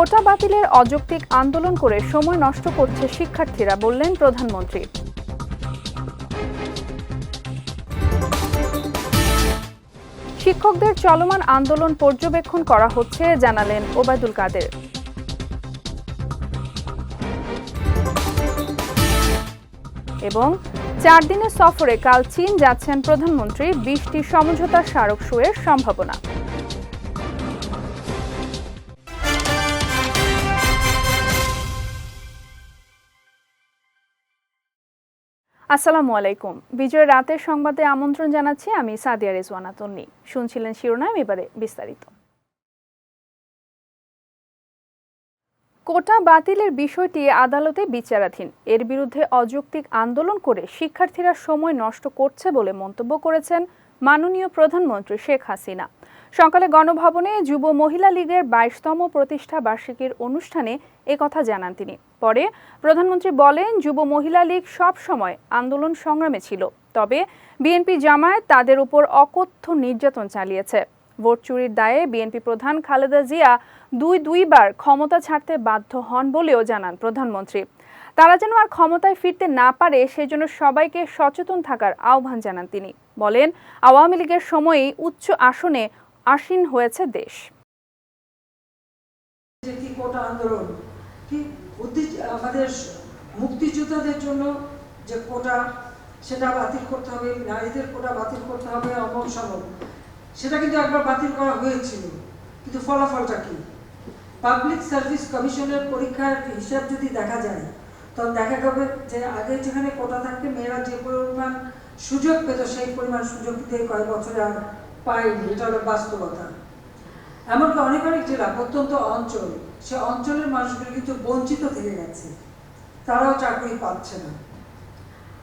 কোটা বাতিলের অযৌক্তিক আন্দোলন করে সময় নষ্ট করছে শিক্ষার্থীরা বললেন প্রধানমন্ত্রী। শিক্ষকদের চলমান আন্দোলন পর্যবেক্ষণ করা হচ্ছে, জানালেন ওবায়দুল কাদের। এবং চার দিনের সফরে কাল চীন যাচ্ছেন প্রধানমন্ত্রী বিশটি সমঝোতা স্মারক সইয়ের সম্ভাবনা। আসসালামু আলাইকুম। বিজয় রাতের সংবাদে আমন্ত্রণ জানাচ্ছি আমি সাদিয়া রেজওয়ানা তন্নি শুনছিলেন শিরোনাম, এবারে বিস্তারিত। কোটা বাতিলের বিষয়টি আদালতে বিচারাধীন। এর বিরুদ্ধে অযৌক্তিক আন্দোলন করে শিক্ষার্থীরা সময় নষ্ট করছে বলে মন্তব্য করেছেন মাননীয় প্রধানমন্ত্রী শেখ হাসিনা। সকালে গণভবনে যুব মহিলা লীগের বাইশতম প্রতিষ্ঠা বার্ষিকীর অনুষ্ঠানে কথা জানান তিনি। পরে প্রধানমন্ত্রী বলেন, যুব মহিলা লীগ সব সময় আন্দোলন সংগ্রামে ছিল, তবে বিএনপি জামায়াত তাদের উপর অকথ্য নির্যাতন চালিয়েছে। ভোট চুরির দায়ে বিএনপি প্রধান খালেদা জিয়া দুই দুইবার ক্ষমতা ছাড়তে বাধ্য হন বলেও জানান প্রধানমন্ত্রী। তারা যেন আর ক্ষমতায় ফিরতে না পারে, সেজন্য সবাইকে সচেতন থাকার আহ্বান জানান তিনি। বলেন, আওয়ামী লীগের সময়েই উচ্চ আসনে আসীন হয়েছে দেশ। আন্দোলন আমাদের মুক্তিযোদ্ধাদের জন্য যে কোটা, সেটা বাতিল করতে হবে, নারীদের কোটা বাতিল করতে হবে, অমল সমল। সেটা কিন্তু একবার বাতিল করা হয়েছিল, কিন্তু ফলাফলটা কি? পাবলিক সার্ভিস কমিশনের পরীক্ষার হিসাব যদি দেখা যায় তখন দেখা যাবে যে আগে যেখানে কোটা থাকতে, মেয়েরা যে পরিমাণ সুযোগ পেত, সেই পরিমাণ সুযোগ দিয়ে কয়েক বছরে আর পায়নি এটা হলো বাস্তবতা। এমনকি অনেক অনেক জেলা, প্রত্যন্ত অঞ্চল, সে অঞ্চলের মানুষগুলো কিন্তু বঞ্চিত থেকে গেছে। তারাও চাকরি পাচ্ছে না।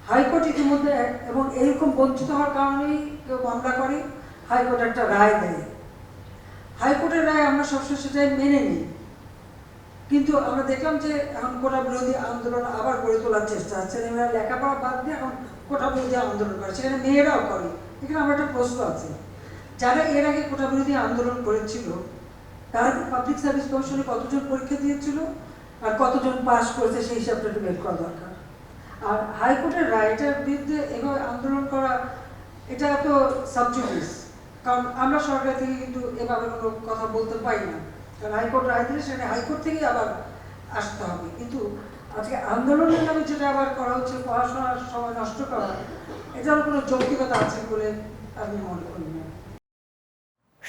হাইকোর্ট ইতিমধ্যে এবং এরকম বঞ্চিত হওয়ার কারণেই কেউ মামলা করে, হাইকোর্ট একটা রায় দেয়। হাইকোর্টের রায় আমরা সবসময় সেটাই মেনে নিই। কিন্তু আমরা দেখলাম যে এখন কোটা বিরোধী আন্দোলন আবার গড়ে তোলার চেষ্টা ছেলেমেয়েরা লেখাপড়া বাদ দিয়ে এখন কোটা বিরোধী আন্দোলন করে, সেখানে মেয়েরাও করে। এখানে আমার একটা প্রশ্ন আছে। যারা এর আগে কোটা বিরোধী আন্দোলন করেছিল, তারা পাবলিক সার্ভিস কমিশনে কতজন পরীক্ষা দিয়েছিল আর কতজন পাস করেছে সেই হিসাবটা একটু বের করা দরকার। আর হাইকোর্টের রায়টার বিরুদ্ধে এভাবে আন্দোলন করা, এটা তো সাবজুডিস কারণ আমরা সরকার থেকে কিন্তু এভাবে কোনো কথা বলতে পারি না। কারণ হাইকোর্ট রায় দিলে সেটা হাইকোর্ট থেকেই আবার আসতে হবে। কিন্তু আজকে আন্দোলনের নামে যেটা আবার করা হচ্ছে, পড়াশোনার সময় নষ্ট করা এটার কোনো যৌক্তিকতা আছে বলে আমি মনে করি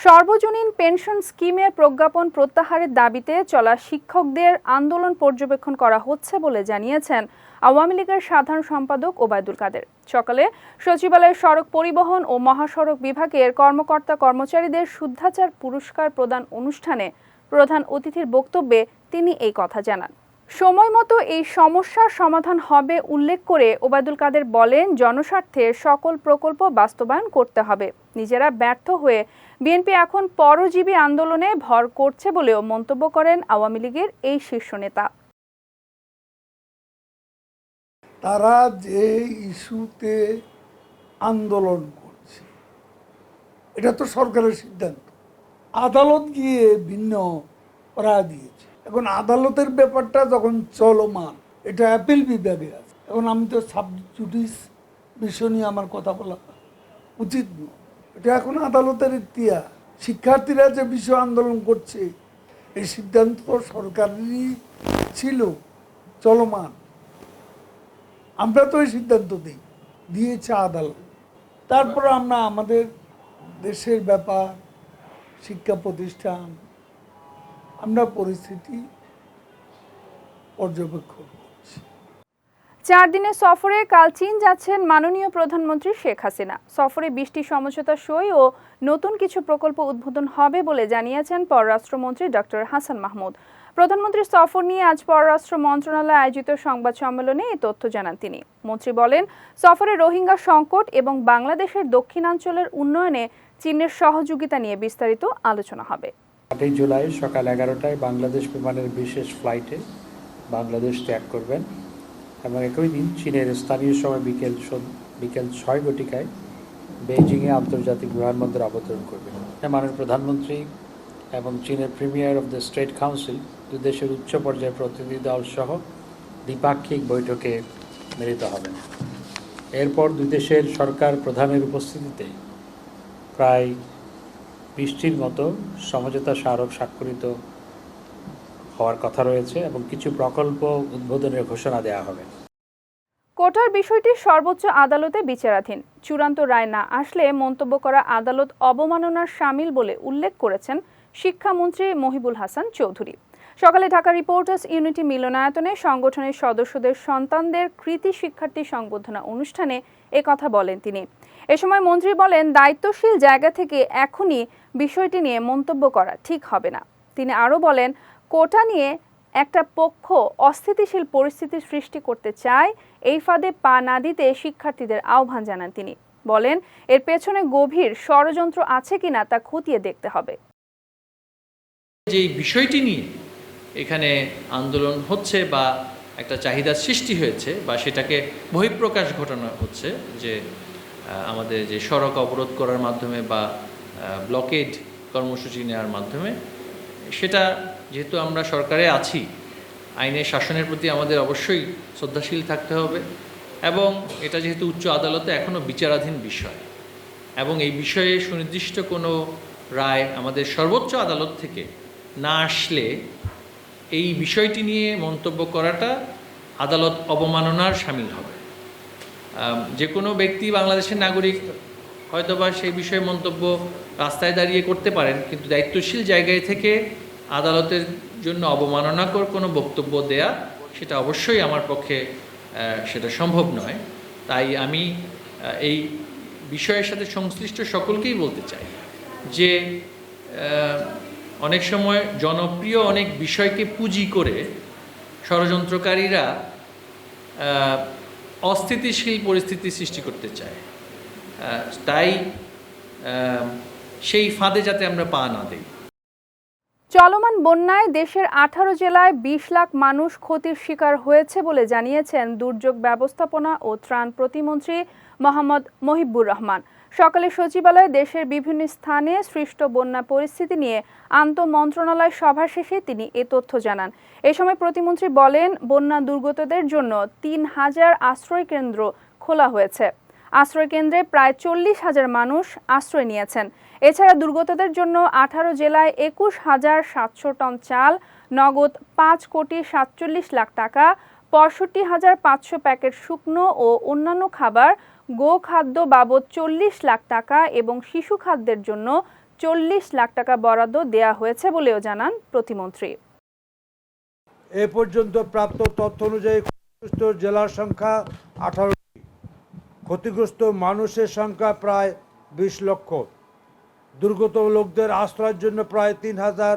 সর্বজনীন পেনশন স্কিমের প্রজ্ঞাপন প্রত্যাহারের দাবিতে চলা শিক্ষকদের আন্দোলন পর্যবেক্ষণ করা হচ্ছে বলে জানিয়েছেন আওয়ামী লীগের সাধারণ সম্পাদক ওবায়দুল কাদের। সকালে সচিবালয়ের সড়ক পরিবহন ও মহাসড়ক বিভাগের কর্মকর্তা কর্মচারীদের শুদ্ধাচার পুরস্কার প্রদান অনুষ্ঠানে প্রধান অতিথির বক্তব্যে তিনি এই কথা জানান। সময় মতো এই সমস্যার সমাধান হবে উল্লেখ করে ওবায়দুল কাদের বলেন, জনস্বার্থে সকল প্রকল্প বাস্তবায়ন করতে হবে। নিজেরা ব্যর্থ হয়ে বিএনপি এখন পরজীবী আন্দোলনে ভর করছে বলেও মন্তব্য করেন আওয়ামী লীগের এই শীর্ষ নেতা। তারা যে ইস্যুতে আন্দোলন করছে, এটা তো সরকারের সিদ্ধান্ত। আদালত গিয়ে ভিন্ন রায় দিয়েছে। এখন আদালতের ব্যাপারটা যখন চলমান, এটা অ্যাপিল বিভাগে আছে। এখন আমি তো সাব সাবজুডিস বিষয় নিয়ে আমার কথা বলা উচিত নয়। এটা এখন আদালতের ইতিহাস। শিক্ষার্থীরা যে বিষয় আন্দোলন করছে, এই সিদ্ধান্ত সরকারেরই ছিল চলমান। আমরা তো এই সিদ্ধান্ত দিই, দিয়েছে আদালত। তারপর আমরা আমাদের দেশের ব্যাপার, শিক্ষা প্রতিষ্ঠান আমরা পরিস্থিতি পর্যবেক্ষণ চার দিনের সফরে কাল চীন যাচ্ছেন মাননীয় প্রধানমন্ত্রী শেখ হাসিনা। সফরে বৃষ্টি সমঝোতা সই ও নতুন কিছু প্রকল্প উদ্বোধন হবে বলে জানিয়েছেন পররাষ্ট্রমন্ত্রী ডক্টর হাসান মাহমুদ। প্রধানমন্ত্রীর সফর নিয়ে আজ পররাষ্ট্র মন্ত্রণালয়ে আয়োজিত সংবাদ সম্মেলনে এই তথ্য জানান তিনি। মন্ত্রী বলেন, সফরে রোহিঙ্গা সংকট এবং বাংলাদেশের দক্ষিণাঞ্চলের উন্নয়নে চীনের সহযোগিতা নিয়ে বিস্তারিত আলোচনা হবে। আটই জুলাই সকাল এগারোটায় বাংলাদেশ বিমানের বিশেষ ফ্লাইটে বাংলাদেশ ত্যাগ করবেন এবং একই দিন চীনের স্থানীয় সময় বিকেল বিকেল ছয় ঘটিকায় বেইজিংয়ে আন্তর্জাতিক বিমানবন্দরে অবতরণ করবেন। মাননীয় প্রধানমন্ত্রী এবং চীনের premier of the state council দুই দেশের উচ্চ পর্যায়ের প্রতিনিধি দল সহ দ্বিপাক্ষিক বৈঠকে মিলিত হবেন। এরপর দুই দেশের সরকার প্রধানের উপস্থিতিতে প্রায় বৃষ্টির মতো সমঝোতা স্মারক স্বাক্ষরিত হওয়ার কথা রয়েছে এবং কিছু প্রকল্প উদ্বোধনের ঘোষণা দেওয়া হবে। কোটার বিষয়টি সর্বোচ্চ আদালতে বিচারাধীন। চূড়ান্ত রায় না আসলে মন্তব্য করা আদালত অবমাননার সামিল বলে উল্লেখ করেছেন শিক্ষামন্ত্রী মহিবুল হাসান চৌধুরী। সকালে ঢাকা রিপোর্টার্স ইউনিটি মিলনায়তনে সংগঠনের সদস্যদের সন্তানদের কৃতি শিক্ষার্থী সংবর্ধনা অনুষ্ঠানে কথা বলেন তিনি। এ সময় মন্ত্রী বলেন, দায়িত্বশীল জায়গা থেকে এখনই বিষয়টি নিয়ে মন্তব্য করা ঠিক হবে না। তিনি আরও বলেন, কোটা নিয়ে একটা পক্ষ অস্থিতিশীল পরিস্থিতির সৃষ্টি করতে চায়, এই ফাঁদে পা না দিতে শিক্ষার্থীদের আহ্বান জানান তিনি। বলেন, এর পেছনে গভীর ষড়যন্ত্র আছে কিনা তা খতিয়ে দেখতে হবে। যে বিষয়টি নিয়ে এখানে আন্দোলন হচ্ছে বা একটা চাহিদা সৃষ্টি হয়েছে বা সেটাকে বহিঃপ্রকাশ ঘটানো হচ্ছে, যে আমাদের যে সড়ক অবরোধ করার মাধ্যমে বা ব্লকেড কর্মসূচি নেওয়ার মাধ্যমে, সেটা যেহেতু আমরা সরকারে আছি, আইনের শাসনের প্রতি আমাদের অবশ্যই শ্রদ্ধাশীল থাকতে হবে এবং এটা যেহেতু উচ্চ আদালতে এখনও বিচারাধীন বিষয় এবং এই বিষয়ে সুনির্দিষ্ট কোনো রায় আমাদের সর্বোচ্চ আদালত থেকে না আসলে এই বিষয়টি নিয়ে মন্তব্য করাটা আদালত অবমাননার সামিল হবে। যে কোনো ব্যক্তি বাংলাদেশের নাগরিক হয়তোবা সেই বিষয়ে মন্তব্য রাস্তায় দাঁড়িয়ে করতে পারেন, কিন্তু দায়িত্বশীল জায়গায় থেকে আদালতের জন্য অবমাননাকর কোনো বক্তব্য দেয়া সেটা অবশ্যই আমার পক্ষে সেটা সম্ভব নয়। তাই আমি এই বিষয়ের সাথে সংশ্লিষ্ট সকলকেই বলতে চাই যে অনেক সময় জনপ্রিয় অনেক বিষয়কে পুঁজি করে ষড়যন্ত্রকারীরা অস্থিতিশীল পরিস্থিতি সৃষ্টি করতে চায়। তাই সেই ফাঁদে যাতে আমরা পা না দিই। চলমান বন্যায় দেশের আঠারো জেলায় বিশ লাখ মানুষ ক্ষতির শিকার হয়েছে বলে জানিয়েছেন দুর্যোগ ব্যবস্থাপনা ও ত্রাণ প্রতিমন্ত্রী মোহাম্মদ মহিবুর রহমান। সকালে সচিবালয়ে দেশের বিভিন্ন স্থানে সৃষ্ট বন্যা পরিস্থিতি নিয়ে আন্তঃ মন্ত্রণালয় সভা শেষে তিনি এ তথ্য জানান। এ সময় প্রতিমন্ত্রী বলেন, বন্যা দুর্গতদের জন্য তিন হাজার আশ্রয় কেন্দ্র খোলা হয়েছে। আশ্রয় কেন্দ্রে প্রায় চল্লিশ হাজার মানুষ আশ্রয় নিয়েছেন। এছাড়া দুর্গতদের জন্য আঠারো জেলায় একুশ হাজার সাতশো টন চাল, নগদ পাঁচ কোটি সাতচল্লিশ লাখ টাকা, পঁয়ষট্টি হাজার পাঁচশো প্যাকেট শুকনো ও অন্যান্য খাবার গো খাদ্য বাবদ চল্লিশ লাখ টাকা এবং শিশু খাদ্যের জন্য চল্লিশ লাখ টাকা বরাদ্দ দেয়া হয়েছে বলেও জানান প্রতিমন্ত্রী। এ পর্যন্ত প্রাপ্ত তথ্য অনুযায়ী ক্ষতিগ্রস্ত জেলার সংখ্যা আঠারোটি ক্ষতিগ্রস্ত মানুষের সংখ্যা প্রায় বিশ লক্ষ। দুর্গত লোকদের আশ্রয়ের জন্য প্রায় তিন হাজার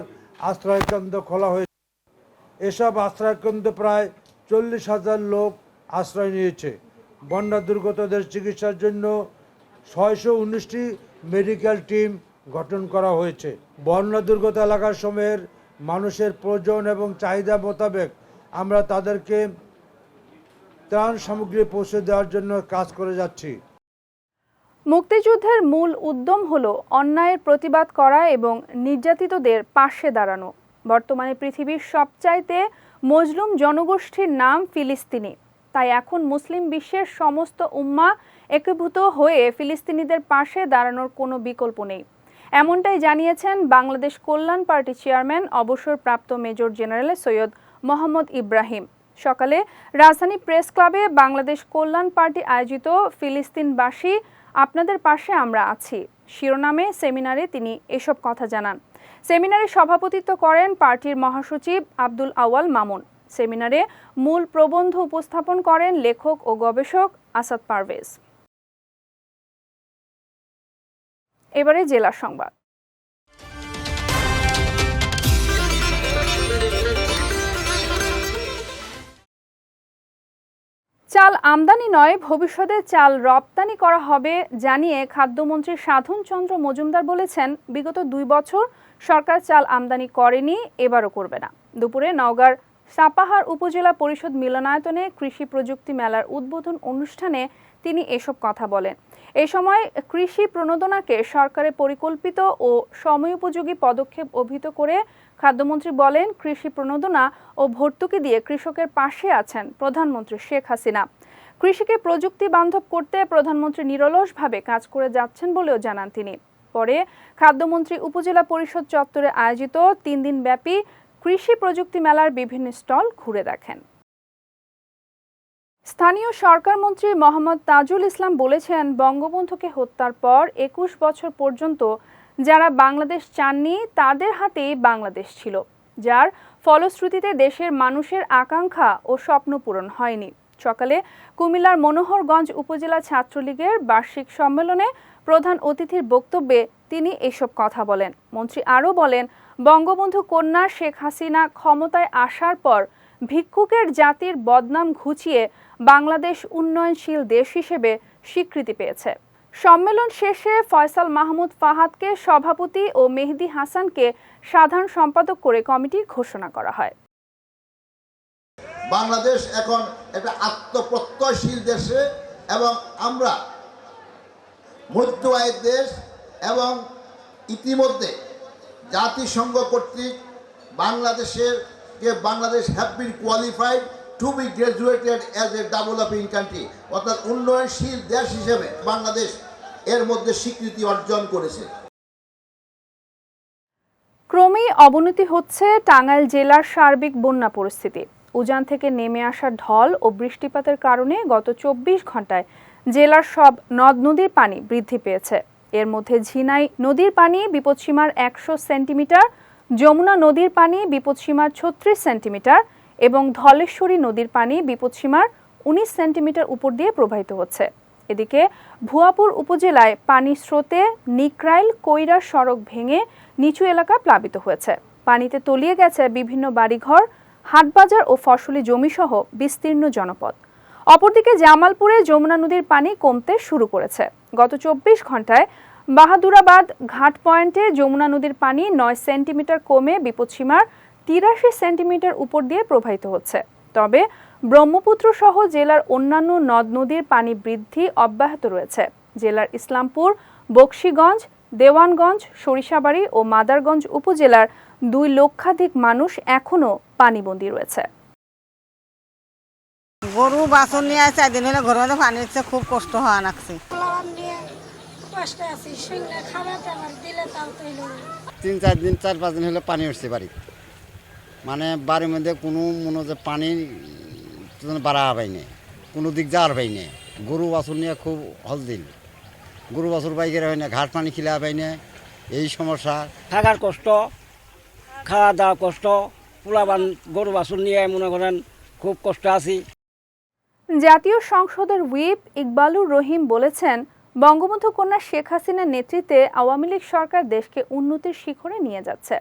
আশ্রয়কেন্দ্র খোলা হয়েছে। এসব আশ্রয়কেন্দ্র প্রায় চল্লিশ হাজার লোক আশ্রয় নিয়েছে। বন্যা দুর্গতদের চিকিৎসার জন্য ছয়শো উনিশটি মেডিকেল টিম গঠন করা হয়েছে। বন্যা দুর্গত এলাকার সময়ের মানুষের প্রয়োজন এবং চাহিদা মোতাবেক আমরা তাদেরকে ত্রাণ সামগ্রী পৌঁছে দেওয়ার জন্য কাজ করে যাচ্ছি। মুক্তিযুদ্ধের মূল উদ্যম হল অন্যায়ের প্রতিবাদ করা এবং নির্যাতিতদের পাশে দাঁড়ানো। বর্তমানে পৃথিবীর সবচাইতে মজলুম জনগোষ্ঠীর নাম ফিলিস্তিনি। তাই এখন মুসলিম বিশ্বের সমস্ত উম্মা একীভূত হয়ে ফিলিস্তিনিদের পাশে দাঁড়ানোর কোনো বিকল্প নেই। এমনটাই জানিয়েছেন বাংলাদেশ কল্যাণ পার্টি চেয়ারম্যান, অবসরপ্রাপ্ত মেজর জেনারেল সৈয়দ মোহাম্মদ ইব্রাহিম। সকালে রাজধানী প্রেস ক্লাবে বাংলাদেশ কল্যাণ পার্টি আয়োজিত ফিলিস্তিনবাসী, আপনাদের পাশে আমরা আছি। শিরোনামে সেমিনারে তিনি এসব কথা জানান। সেমিনারে সভাপতিত্ব করেন পার্টির মহাসচিব আব্দুল আওয়াল মামুন। সেমিনারে মূল প্রবন্ধ উপস্থাপন করেন লেখক ও গবেষক আসাদ পারভেজ। এবারে জেলা সংবাদ। চাল আমদানি নয়, ভবিষ্যতে চাল রপ্তানি করা হবে জানিয়ে খাদ্যমন্ত্রী সাধন চন্দ্র মজুমদার বলেছেন, বিগত দুই বছর সরকার চাল আমদানি করেনি, এবারও করবে না। দুপুরে নওগাঁর সাপাহার উপজেলা পরিষদ মিলনায়তনে কৃষি প্রযুক্তি মেলার উদ্বোধন অনুষ্ঠানে তিনি এসব কথা বলেন। এই সময় কৃষি প্রণোদনাকে সরকারের পরিকল্পিত ও সময়োপযোগী পদক্ষেপ অভিহিত করে খাদ্যমন্ত্রী বলেন, কৃষি প্রণোদনা ও ভর্তুকি দিয়ে কৃষকের পাশে আছেন প্রধানমন্ত্রী শেখ হাসিনা। কৃষিকে প্রযুক্তি বান্ধব করতে প্রধানমন্ত্রী নিরলসভাবে কাজ করে যাচ্ছেন বলেও জানান তিনি। পরে খাদ্যমন্ত্রী উপজেলা পরিষদ চত্বরে আয়োজিত তিন দিন ব্যাপী কৃষি প্রযুক্তি মেলার বিভিন্ন স্টল ঘুরে দেখেন। স্থানীয় সরকার মন্ত্রী মোহাম্মদ তাজুল ইসলাম বলেছেন, বঙ্গবন্ধুকে হত্যার পর একুশ বছর পর্যন্ত যারা বাংলাদেশ চাননি, তাদের হাতেই বাংলাদেশ ছিল, যার ফলশ্রুতিতে দেশের মানুষের আকাঙ্ক্ষা ও স্বপ্ন পূরণ হয়নি। সকালে কুমিল্লার মনোহরগঞ্জ উপজেলা ছাত্রলীগের বার্ষিক সম্মেলনে প্রধান অতিথির বক্তব্যে তিনি এসব কথা বলেন। মন্ত্রী আরও বলেন বঙ্গবন্ধু কন্যা শেখ হাসিনা ক্ষমতায় আসার পর ভিক্ষুকের জাতির বদনাম ঘুচিয়ে বাংলাদেশ উন্নয়নশীল দেশ হিসেবে স্বীকৃতি পেয়েছে। সম্মেলন শেষে ফয়সাল মাহমুদ ফাহাদকে সভাপতি ও মেহেদি হাসানকে সাধারণ সম্পাদক করে কমিটি ঘোষণা করা হয়। বাংলাদেশ এখন একটা আত্মপ্রত্যয়শীল দেশে এবং আমরা মধ্য আয়ের দেশ এবং ইতিমধ্যে জাতিসংঘ কর্তৃক বাংলাদেশের কে Bangladesh have been qualified to be graduated as a developing country অর্থাৎ উন্নয়নশীল দেশ হিসেবে বাংলাদেশ এর মধ্যে স্বীকৃতি অর্জন করেছে। ক্রমেই অবনতি হচ্ছে টাঙ্গাইল জেলার সার্বিক বন্যা পরিস্থিতি। উজান থেকে নেমে আসা ঢল ও বৃষ্টিপাতের কারণে গত চব্বিশ ঘন্টায় জেলার সব নদ নদীর পানি বৃদ্ধি পেয়েছে। এর মধ্যে ঝিনাই নদীর পানি বিপদসীমার একশো সেন্টিমিটার, যমুনা নদীর পানি বিপদসীমার ছত্রিশ সেন্টিমিটার এবং ধলেশ্বরী নদীর পানি বিপদসীমার উনিশ সেন্টিমিটার উপর দিয়ে প্রবাহিত হচ্ছে। এদিকে ভুয়াপুর উপজেলায় পানি স্রোতে নিকরাইল কৈরা সড়ক ভেঙে নিচু এলাকা প্লাবিত হয়েছে। পানিতে তলিয়ে গেছে বিভিন্ন বাড়িঘর, হাটবাজার ও ফসলি জমিসহ বিস্তীর্ণ জনপদ। অপরদিকে জামালপুরে যমুনা নদীর পানি কমতে শুরু করেছে। গত চব্বিশ ঘন্টায় বাহাদুরাবাদ ঘাট পয়েন্টে যমুনা নদীর পানি নয় সেন্টিমিটার কমে বিপদসীমার তিরাশি সেন্টিমিটার উপর দিয়ে প্রবাহিত হচ্ছে। তবে ব্রহ্মপুত্র সহ জেলার অন্যান্য নদ নদীর পানি বৃদ্ধি অব্যাহত রয়েছে। জেলার ইসলামপুর, বক্সিগঞ্জ, দেওয়ানগঞ্জ, সরিষাবাড়ি ও মাদারগঞ্জ উপজেলার দুই লক্ষাধিক মানুষ এখনও পানিবন্দী রয়েছে। গরু বাছন নিয়ে চার দিন হলে ঘরের পানি খুব কষ্ট হওয়া লাগছে কষ্টে আছি সঙ্গে খাবার টাবার দিলে তাও তো হইল তিন চার দিন চার পাঁচ দিন হলে পানি উঠছে বাড়ি। মানে বাড়ির মধ্যে কোনো মনে হচ্ছে পানি বাড়া হবাই নেই কোনো দিক যাওয়ার পাই নেই গরু বাছুর নিয়ে খুব হলদিল গরু বাছুর বাইকের হয় না ঘাট পানি খিলা পাই না এই সমস্যা। থাকার কষ্ট খাওয়া দাওয়া কষ্ট পোলাবান গরু বাছুর নিয়ে মনে করেন খুব কষ্ট আছি। জাতীয় সংসদের হুইপ ইকবালুর রহিম বলেছেন বঙ্গবন্ধু কন্যা শেখ হাসিনার নেতৃত্বে আওয়ামী লীগ সরকার দেশকে উন্নতির শিখরে নিয়ে যাচ্ছে।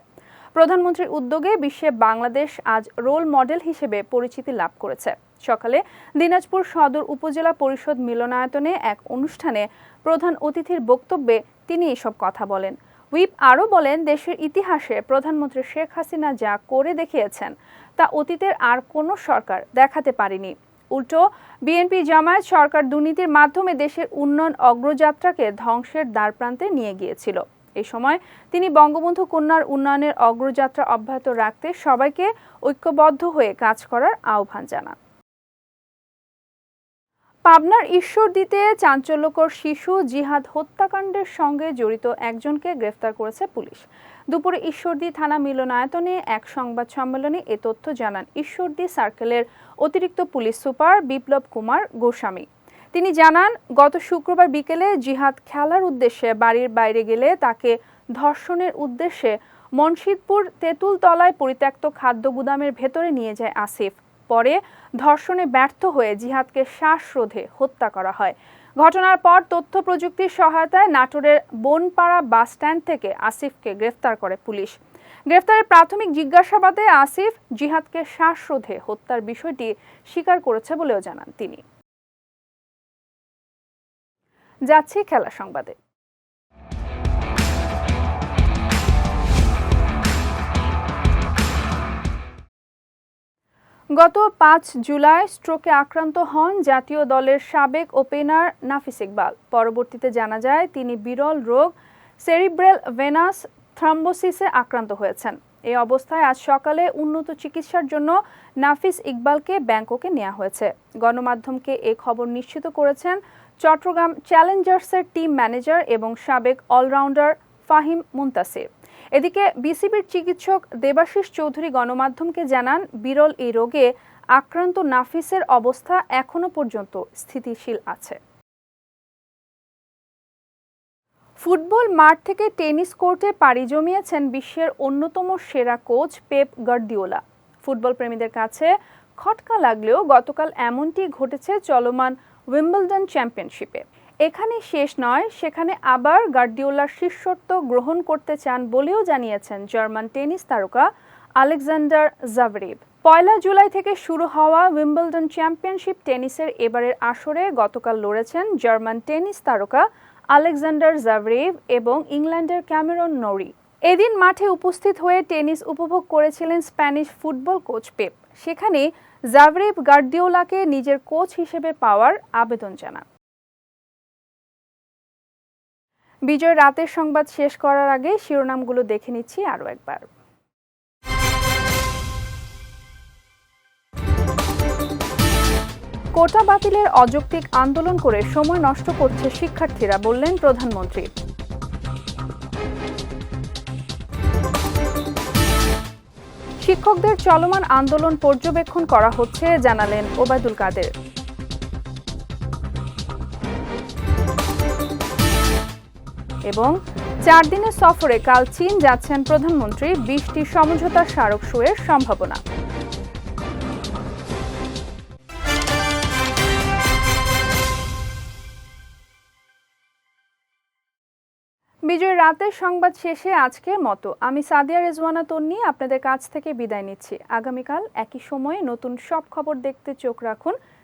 প্রধানমন্ত্রীর উদ্যোগে বিশ্বে বাংলাদেশ আজ রোল মডেল হিসেবে পরিচিতি লাভ করেছে। সকালে দিনাজপুর সদর উপজেলা পরিষদ মিলনায়তনে এক অনুষ্ঠানে প্রধান অতিথির বক্তব্যে তিনি এসব কথা বলেন। হুইপ আরও বলেন, দেশের ইতিহাসে প্রধানমন্ত্রী শেখ হাসিনা যা করে দেখিয়েছেন, তা অতীতের আর কোনো সরকার দেখাতে পারেনি। উল্টো, বিএনপি জামায়াত সরকার দুর্নীতির মাধ্যমে দেশের উন্নয়ন অগ্রযাত্রাকে ধ্বংসের দ্বারপ্রান্তে নিয়ে গিয়েছিল। এ সময় তিনি বঙ্গবন্ধু কন্যার উন্নয়নের অগ্রযাত্রা অব্যাহত রাখতে সবাইকে ঐক্যবদ্ধ হয়ে কাজ করার আহ্বান জানান। পাবনার ঈশ্বরদীতে চাঞ্চল্যকর শিশু জিহাদ হত্যাকাণ্ডের সঙ্গে জড়িত একজনকে গ্রেফতার করেছে পুলিশ। দুপুরে ঈশ্বরদী থানা মিলনায়তনে এক সংবাদ সম্মেলনে এ তথ্য জানান ঈশ্বরদী সার্কেলের অতিরিক্ত পুলিশ সুপার বিপ্লব কুমার গোস্বামী। তিনি জানান, গত শুক্রবার বিকেলে জিহাদ খেলার উদ্দেশ্যে বাড়ির বাইরে গেলে তাকে ধর্ষণের উদ্দেশ্যে মনশিদপুর তেঁতুলতলায় পরিত্যক্ত খাদ্য গুদামের ভেতরে নিয়ে যায় আসিফ। পরে ধর্ষণে ব্যর্থ হয়ে জিহাদকে শ্বাসরোধে হত্যা করা হয়। ঘটনার পর তথ্য প্রযুক্তির সহায়তায় নাটোরের বনপাড়া বাস স্ট্যান্ড থেকে আসিফকে গ্রেফতার করে পুলিশ। গ্রেফতারের প্রাথমিক জিজ্ঞাসাবাদে আসিফ জিহাদকে শ্বাসরোধে হত্যার বিষয়টি স্বীকার করেছে বলেও জানান তিনি। যাচ্ছি খেলা সংবাদে। গত পাঁচ জুলাই স্ট্রোকে আক্রান্ত হন জাতীয় দলের সাবেক ওপেনার নাফিস ইকবাল। পরবর্তীতে জানা যায়, তিনি বিরল রোগ, সেরিব্রেল ভেনাস থ্রাম্বোসিসে আক্রান্ত হয়েছেন। এই অবস্থায় আজ সকালে উন্নত চিকিৎসার জন্য নাফিস ইকবালকে ব্যাংককে নেওয়া হয়েছে। গণমাধ্যমকে এ খবর নিশ্চিত করেছেন চট্টগ্রাম চ্যালেঞ্জার্সের টিম ম্যানেজার এবং সাবেক অলরাউন্ডার ফাহিম মুন্তাসির। এদিকে বিসিবির চিকিৎসক দেবাশিস চৌধুরী গণমাধ্যমকে জানান, বিরল এই রোগে আক্রান্ত নাফিসের অবস্থা এখনও পর্যন্ত স্থিতিশীল আছে। ফুটবল মাঠ থেকে টেনিস কোর্টে পাড়ি জমিয়েছেন বিশ্বের অন্যতম সেরা কোচ পেপ গার্দিওলা। ফুটবল প্রেমীদের কাছে খটকা লাগলেও গতকাল এমনটি ঘটেছে চলমান উইম্বলডন চ্যাম্পিয়নশিপে। এখানে শেষ নয়, সেখানে আবার গার্দিওলার শিষ্যত্ব গ্রহণ করতে চান বলেও জানিয়েছেন জার্মান টেনিস তারকা আলেকজান্ডার জাভরেভ। পয়লা জুলাই থেকে শুরু হওয়া উইম্বলডন চ্যাম্পিয়নশিপ টেনিসের এবারের আসরে গতকাল লড়েছেন জার্মান টেনিস তারকা আলেকজান্ডার জাভরেভ এবং ইংল্যান্ডের ক্যামেরন নরি। এদিন মাঠে উপস্থিত হয়ে টেনিস উপভোগ করেছিলেন স্প্যানিশ ফুটবল কোচ পেপ। সেখানে জাভরেভ গার্দিওলাকে নিজের কোচ হিসেবে পাওয়ার আবেদন জানান। বিজয় রাতের সংবাদ শেষ করার আগে শিরোনামগুলো দেখে নিচ্ছি আরও একবার। কোটা বাতিলের অযৌক্তিক আন্দোলন করে সময় নষ্ট করছে শিক্ষার্থীরা বললেন প্রধানমন্ত্রী। শিক্ষকদের চলমান আন্দোলন পর্যবেক্ষণ করা হচ্ছে, জানালেন ওবায়দুল কাদের। এবং চার দিনের সফরে কাল চীন যাচ্ছেন প্রধানমন্ত্রী বিশটি সমঝোতা স্মারক সইয়ের সম্ভাবনা। বিজয় রাতের সংবাদ শেষে আজকের মতো। আমি সাদিয়া রেজওয়ানা তন্নি, আপনাদের কাছ থেকে বিদায় নিচ্ছি। আগামীকাল একই সময়ে নতুন সব খবর দেখতে চোখ রাখুন।